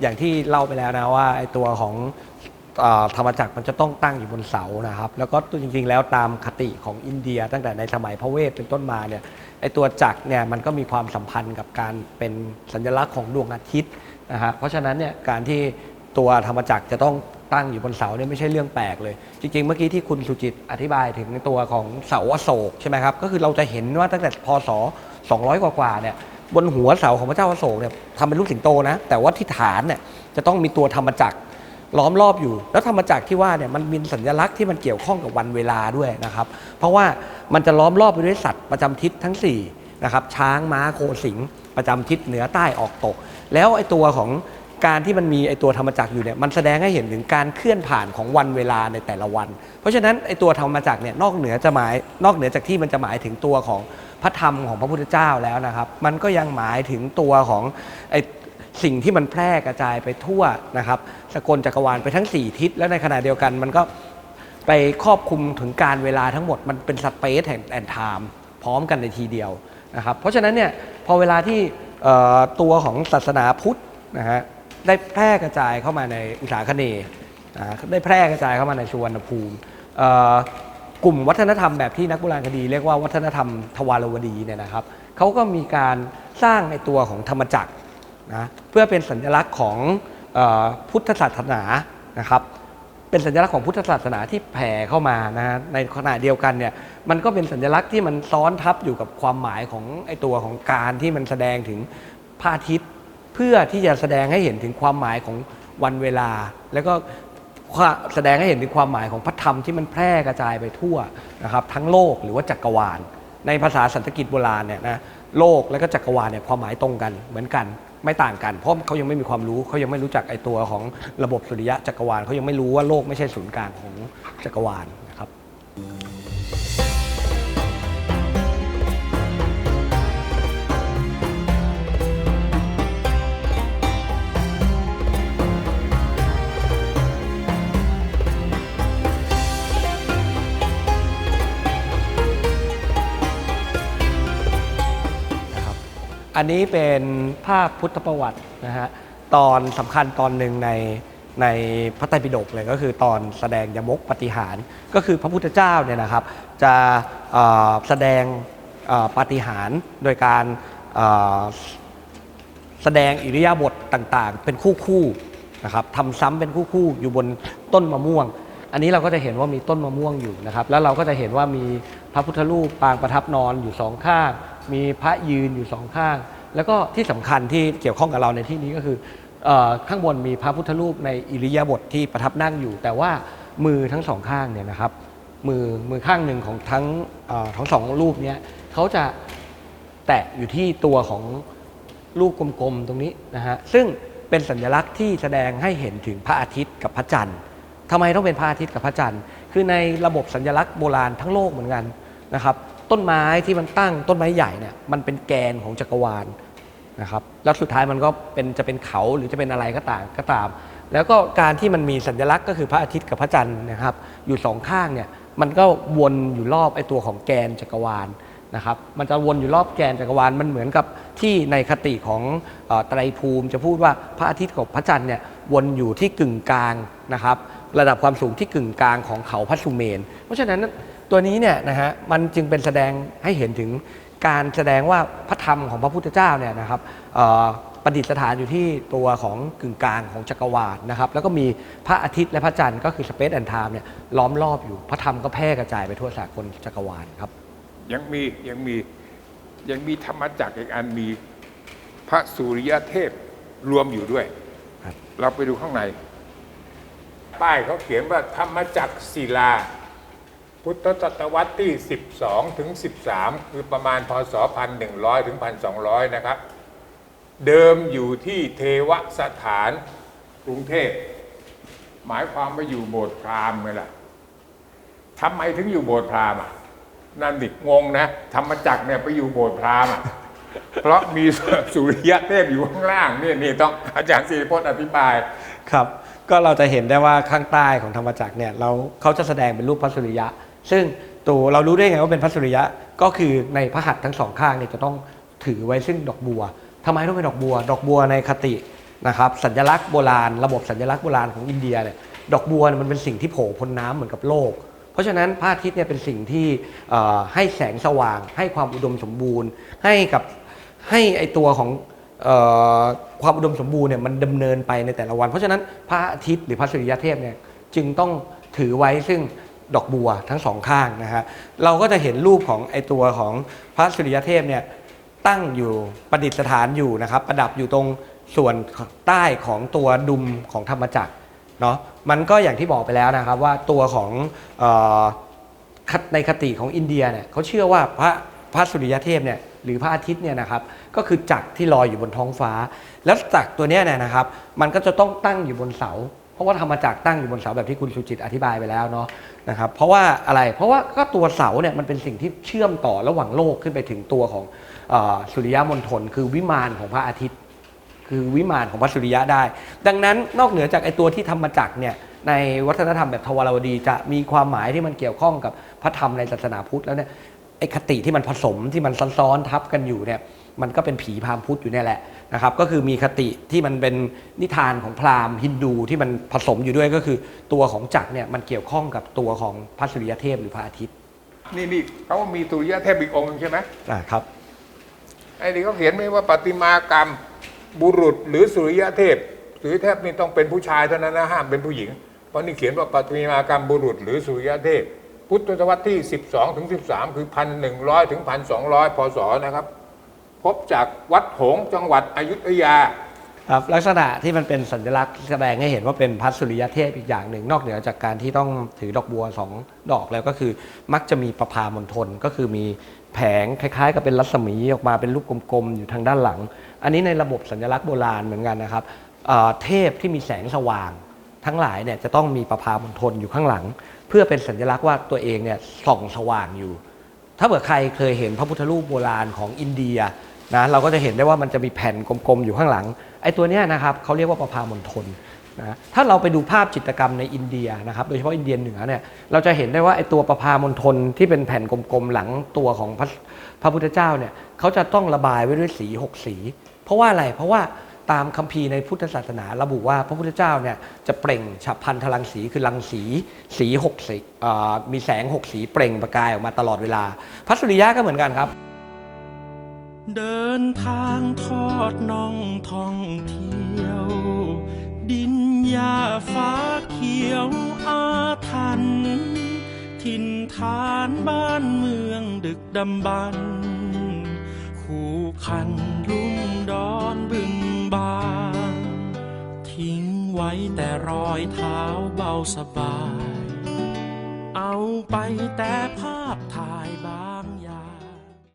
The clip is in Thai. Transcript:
อย่างที่เล่าไปแล้วนะว่าไอ้ตัวของเอ่อธรรมจักรมันจะต้องตั้งอยู่บนเสานะครับ แล้วก็จริงๆแล้วตามคติของอินเดีย ตั้งแต่ในสมัยพระเวทเป็นต้นมาเนี่ยไอ้ตัวจักรเนี่ยมันก็มีความสัมพันธ์กับการเป็นสัญลักษณ์ของดวงอาทิตย์นะฮะเพราะฉะนั้นเนี่ยการที่ตัวธรรมจักรจะต้องตั้งอยู่บนเสาเนี่ยไม่ใช่เรื่องแปลกเลย จริงๆ เมื่อกี้ที่คุณสุจิตอธิบายถึงตัวของเสาอโศกใช่ไหมครับก็คือเราจะเห็นว่าตั้งแต่พศ 200 กว่าๆเนี่ย บนหัวเสาของพระเจ้าอโศกเนี่ยทำเป็นรูปสิงโตนะ แต่ว่าที่ฐานเนี่ยจะต้องมีตัวธรรมจักรล้อมรอบอยู่ แล้วธรรมจักรที่ว่าเนี่ยมันมีสัญลักษณ์ที่มันเกี่ยวข้องกับวันเวลาด้วยนะครับ เพราะว่ามันจะล้อมรอบไปด้วยสัตว์ประจำทิศทั้ง4นะครับช้างม้าโคสิงประจำทิศเหนือใต้ออกตก แล้วไอ้ตัวของ การที่มันมีไอตัวธรรมจักรอยู่เนี่ยมันแสดงให้เห็นถึงการเคลื่อนผ่านของวันเวลาในแต่ละวัน เพราะฉะนั้นไอตัวธรรมจักรเนี่ยนอกเหนือจะหมาย นอกเหนือจากที่มันจะหมายถึงตัวของพระธรรมของพระพุทธเจ้าแล้วนะครับ มันก็ยังหมายถึงตัวของไอสิ่งที่มันแพร่กระจายไปทั่วนะครับ สกลจักรวาลไปทั้ง 4 ทิศแล้วในขณะเดียวกัน มันก็ไปครอบคลุมถึงการเวลาทั้งหมดมันเป็นสเปซแห่งแอนไทม์พร้อมกันในทีเดียวนะครับ เพราะฉะนั้นเนี่ยพอเวลาที่ตัวของศาสนาพุทธนะฮะ ได้แพร่กระจายเข้ามาในอุตสาคเนย์นะได้แพร่กระจายเข้ามาในสุวรรณภูมิกลุ่มวัฒนธรรมแบบที่นักโบราณคดี เรียกว่าวัฒนธรรมทวารวดีเนี่ยนะครับเขาก็มีการสร้างในตัวของธรรมจักรนะเพื่อเป็นสัญลักษณ์ของอพุทธศาสนานะครับเป็นสัญลักษณ์ของพุทธศาสนาที่แผ่เข้ามานะฮะในขณะเดียวกันเนี่ยมันก็เป็นสัญลักษณ์ที่มันซ้อนทับอยู่กับความหมายของไอตัวของการที่มันแสดงถึงพระอาทิตย์ เพื่อที่จะแสดงให้เห็นถึงความหมายของวันเวลา แล้วก็แสดงให้เห็นถึงความหมายของพระธรรมที่มันแพร่กระจายไปทั่วนะครับทั้งโลกหรือว่าจักรวาล ในภาษาสันสกฤตโบราณเนี่ยนะโลกและก็จักรวาลเนี่ยความหมายตรงกันเหมือนกันไม่ต่างกัน เพราะเขายังไม่มีความรู้เขายังไม่รู้จักไอตัวของระบบสุริยะจักรวาลเขายังไม่รู้ว่าโลกไม่ใช่ศูนย์กลางของจักรวาล อันนี้เป็นภาพพุทธประวัตินะฮะตอนสำคัญตอนหนึ่งในในพระไตรปิฎกเลยก็คือตอนแสดงยมกปฏิหาร ก็คือพระพุทธเจ้าเนี่ยนะครับ จะแสดงปฏิหารโดยการแสดงอิริยาบถต่างๆ เป็นคู่คู่ๆนะครับทำซ้ำเป็นคู่คู่ๆอยู่บนต้นมะม่วง อันนี้เราก็จะเห็นว่ามีต้นมะม่วงอยู่นะครับ แล้วเราก็จะเห็นว่ามีพระพุทธรูปปางประทับนอนอยู่สองข้าง มีพระยืนอยู่สองข้าง แล้วก็ที่สำคัญที่เกี่ยวข้องกับเราในที่นี้ก็คืออข้างบนมีพระพุทธรูปในอิริยาบถที่ประทับนั่งอยู่ แต่ว่ามือทั้งสองข้างเนี่ยนะครับ มือมือข้างหนึ่งของทั้งทั้งสองรูปเนี้ยเขาจะแตะอยู่ที่ตัวของลูกกลมๆตรงนี้นะฮะซึ่งเป็นสัญลักษณ์ที่แสดงให้เห็นถึงพระอาทิตย์กับพระจันทร์ทำไมต้องเป็นพระอาทิตย์กับพระจันทร์ คือในระบบสัญลักษณ์โบราณทั้งโลกเหมือนกันนะครับ ต้นไม้ที่มันตั้งต้นไม้ใหญ่เนี่ยมันเป็นแกนของจักรวาลนะครับแล้วสุดท้ายมันก็เป็นจะเป็นเขาหรือจะเป็นอะไรก็ตามก็ตาม แล้วก็การที่มันมีสัญลักษณ์ก็คือพระอาทิตย์กับพระจันทร์นะครับ อยู่สองข้างเนี่ยมันก็วนอยู่รอบไอ้ตัวของแกนจักรวาลนะครับมันจะวนอยู่รอบแกนจักรวาลมันเหมือนกับที่ในคติของอไตรภูมิ จะพูดว่าพระอาทิตย์กับพระจันทร์เนี่ยวนอยู่ที่กึ่งกลางนะครับ ระดับความสูงที่กึ่งกลางของเขาพัสุเมน เพราะฉะนั้น ตัวนี้เนี่ยนะฮะมันจึงเป็นแสดงให้เห็นถึงการแสดงว่าพระธรรมของพระพุทธเจ้าเนี่ยนะครับเอ่อประดิษฐานอยู่ที่ตัวของกึ่งกลางของจักรวาลนะครับแล้วก็มีพระอาทิตย์และพระจันทร์ก็คือสเปซแอนด์ไทม์เนี่ยล้อมรอบอยู่พระธรรมก็แพร่กระจายไปทั่วสากลจักรวาลครับ ยังมียังมียังมีธรรมจักรอีกอันมีพระสุริยเทพรวมอยู่ด้วยครับเราไปดูข้างใน ป้ายเขาเขียนว่าธรรมจักรศิลา พุทธศตวรรษที่ 12 ถึง 13 คือประมาณพศ 1100 ถึง 1200 นะครับ เดิมอยู่ที่เทวสถานกรุงเทพ หมายความว่าอยู่โบสถ์พราหมณ์ไงล่ะทำไมถึงอยู่โบสถ์พราหมณ์อะนั่นดิงงนะธรรมจักรเนี่ยไปอยู่โบสถ์พราหมณ์อะเพราะมีสุริยะเทพอยู่ข้างล่างนี่นี่ต้องอาจารย์สิริพจน์อธิบายครับ ก็เราจะเห็นได้ว่าข้างใต้ของธรรมจักรเนี่ยเราเขาจะแสดงเป็นรูปพระสุริยะ ซึ่งตัวเรารู้ได้ไงว่าเป็นพระสุริยะก็คือในพระหัตถ์ทั้งสองข้างเนี่ยจะต้องถือไว้ซึ่งดอกบัวทำไมต้องเป็นดอกบัว ดอกบัวในคตินะครับสัญลักษณ์โบราณ ระบบสัญลักษณ์โบราณของอินเดียเนี่ยดอกบัวมันเป็นสิ่งที่โผล่พ้นน้ำเหมือนกับโลก เพราะฉะนั้นพระอาทิตย์เนี่ยเป็นสิ่งที่ให้แสงสว่าง ให้ความอุดมสมบูรณ์ ให้กับให้ไอตัวของออความอุดมสมบูรณ์เนี่ยมันดำเนินไปในแต่ละวัน เพราะฉะนั้นพระอาทิตย์หรือพระสุริยเทพเนี่ยจึงต้องถือไว้ซึ่ง ดอกบัวทั้งสองข้างนะฮะเราก็จะเห็นรูปของไอตัวของพระสุริยเทพเนี่ยตั้งอยู่ประดิษฐานอยู่นะครับ ประดับอยู่ตรงส่วนใต้ของตัวดุมของธรรมจักรเนาะมันก็อย่างที่บอกไปแล้วนะครับว่าตัวของออในคติของอินเดียเนี่ยเขาเชื่อว่าพระพระสุริยเทพเนี่ยหรือพระอาทิตย์เนี่ยนะครับก็คือจักรที่ลอยอยู่บนท้องฟ้า แล้วจักรตัวเนี้เนี่ยนะครับ มันก็จะต้องตั้งอยู่บนเสา เพราะว่าธรรมจักรตั้งอยู่บนเสาแบบที่คุณสุจิตอธิบายไปแล้วเนาะนะครับเพราะว่าอะไรเพราะว่าก็ตัวเสาเนี่ยมันเป็นสิ่งที่เชื่อมต่อระหว่างโลกขึ้นไปถึงตัวของเออสุริยมณฑลคือวิมานของพระอาทิตย์ คือวิมานของพระสุริยะได้ ดังนั้นนอกเหนือจากไอตัวที่ทำมาจากรเนี่ยในวัฒนธรรมแบบทวารวดีจะมีความหมายที่มันเกี่ยวข้องกับพระธรรมในศาสนาพุทธแล้วเนี่ย ไอคติที่มันผสมที่มันซ้อนๆทับกันอยู่เนี่ยมันก็เป็นผีพราหมณ์พุทธอยู่เนี่ยแหละนะครับ ก็คือมีคติที่มันเป็นนิทานของพราหมณ์ฮินดูที่มันผสมอยู่ด้วยก็คือตัวของจักรเนี่ยมันเกี่ยวข้องกับตัวของพระสุริยเทพหรือพระอาทิตย์นี่นี่เขามีสุริยะเทพอีกองค์หนึ่งใช่ไหมนะครับไอ้นี่เขาเขียนไว้ว่าปฏิมากรรมบุรุษหรือสุริยะเทพสุริยะเทพนี่ต้องเป็นผู้ชายเท่านั้นนะห้ามเป็นผู้หญิง เพราะนี่เขียนว่าปฏิมากรรมบุรุษหรือสุริยะเทพ พุทธศตวรรษที่ 12 ถึง 13 คือ 1,100 ถึง 1,200 พศนะครับ พบจากวัดโหงจังหวัดอยุธยาครับลักษณะที่มันเป็นสัญลักษณ์แสดงให้เห็นว่าเป็นพัสสุริยเทพอีกอย่างหนึ่ง นอกเหนือจากการที่ต้องถือดอกบัวสองดอกแล้วก็คือ มักจะมีประพามณฑลก็คือมีแผงคล้ายๆ กับเป็นรัศมีออกมาเป็นรูปกลมๆ อยู่ทางด้านหลัง อันนี้ในระบบสัญลักษณ์โบราณเหมือนกันนะครับเทพที่มีแสงสว่าง ทั้งหลายเนี่ยจะต้องมีประพามณฑลอยู่ข้างหลัง พื่อเป็นสัญลักษณ์ว่าตัวเองเนี่ยส่องสว่างอยู่ ถ้าเผื่อใครเคยเห็นพระพุทธรูปโบราณของอินเดียนะเราก็จะเห็นได้ว่ามันจะมีแผ่นกลมๆอยู่ข้างหลังไอ้ตัวเนี้ยนะครับเขาเรียกว่าประพามณฑลนะถ้าเราไปดูภาพจิตรกรรมในอินเดียนะครับโดยเฉพาะอินเดียเหนือเนี่ยเราจะเห็นได้ว่าไอ้ตัวประพามณฑลที่เป็นแผ่นกลมๆหลังตัวของพระพระพุทธเจ้าเนี่ยเขาจะต้องระบายไว้ด้วยสีหกสี เพราะว่าอะไรเพราะว่า ตามคัมภีร์ในพุทธศาสนาระบุว่าพระพุทธเจ้าเนี่ยจะเปล่งฉับพันทรังสีคือรังสีสีหกสีมีแสงหกสีเปล่งประกายออกมาตลอดเวลา พระสุริยะก็เหมือนกันครับ เดินทางทอดน่องท่องเที่ยว ดินหญ้าฟ้าเขียวอาทันถิ่นฐานบ้านเมืองดึกดำบรรคู่คันลุ่ ไว้แต่รอยเท้าเบาสบาย เอาไปแต่ภาพถ่าย